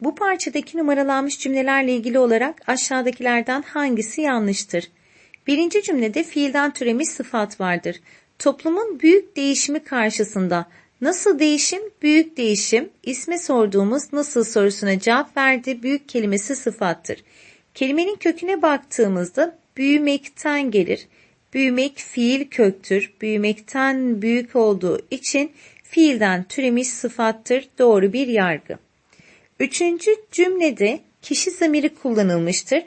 Bu parçadaki numaralanmış cümlelerle ilgili olarak aşağıdakilerden hangisi yanlıştır? Birinci cümlede fiilden türemiş sıfat vardır. Toplumun büyük değişimi karşısında nasıl değişim? Büyük değişim. İsme sorduğumuz nasıl sorusuna cevap verdi. Büyük kelimesi sıfattır. Kelimenin köküne baktığımızda büyümekten gelir. Büyümek fiil köktür. Büyümekten büyük olduğu için fiilden türemiş sıfattır. Doğru bir yargı. Üçüncü cümlede kişi zamiri kullanılmıştır.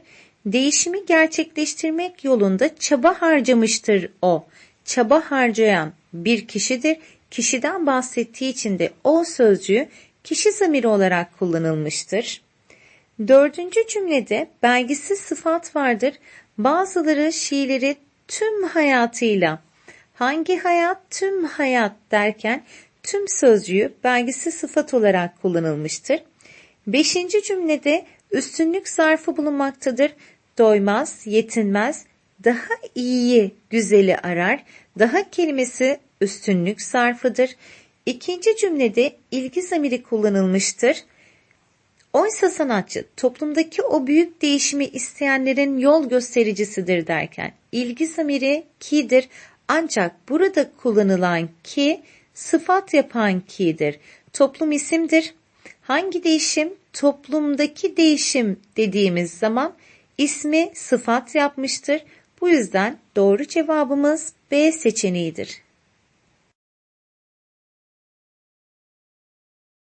Değişimi gerçekleştirmek yolunda çaba harcamıştır o. Çaba harcayan bir kişidir. Kişiden bahsettiği için de o sözcüğü kişi zamiri olarak kullanılmıştır. Dördüncü cümlede belgisiz sıfat vardır. Bazıları şiirleri tüm hayatıyla hangi hayat tüm hayat derken tüm sözcüğü belgisiz sıfat olarak kullanılmıştır. Beşinci cümlede üstünlük zarfı bulunmaktadır. Doymaz, yetinmez, daha iyiyi, güzeli arar. Daha kelimesi üstünlük zarfıdır. İkinci cümlede ilgi zamiri kullanılmıştır. Oysa sanatçı toplumdaki o büyük değişimi isteyenlerin yol göstericisidir derken ilgi zamiri ki'dir ancak burada kullanılan ki sıfat yapan ki'dir. Toplum isimdir. Hangi değişim? Toplumdaki değişim dediğimiz zaman ismi sıfat yapmıştır. Bu yüzden doğru cevabımız B seçeneğidir.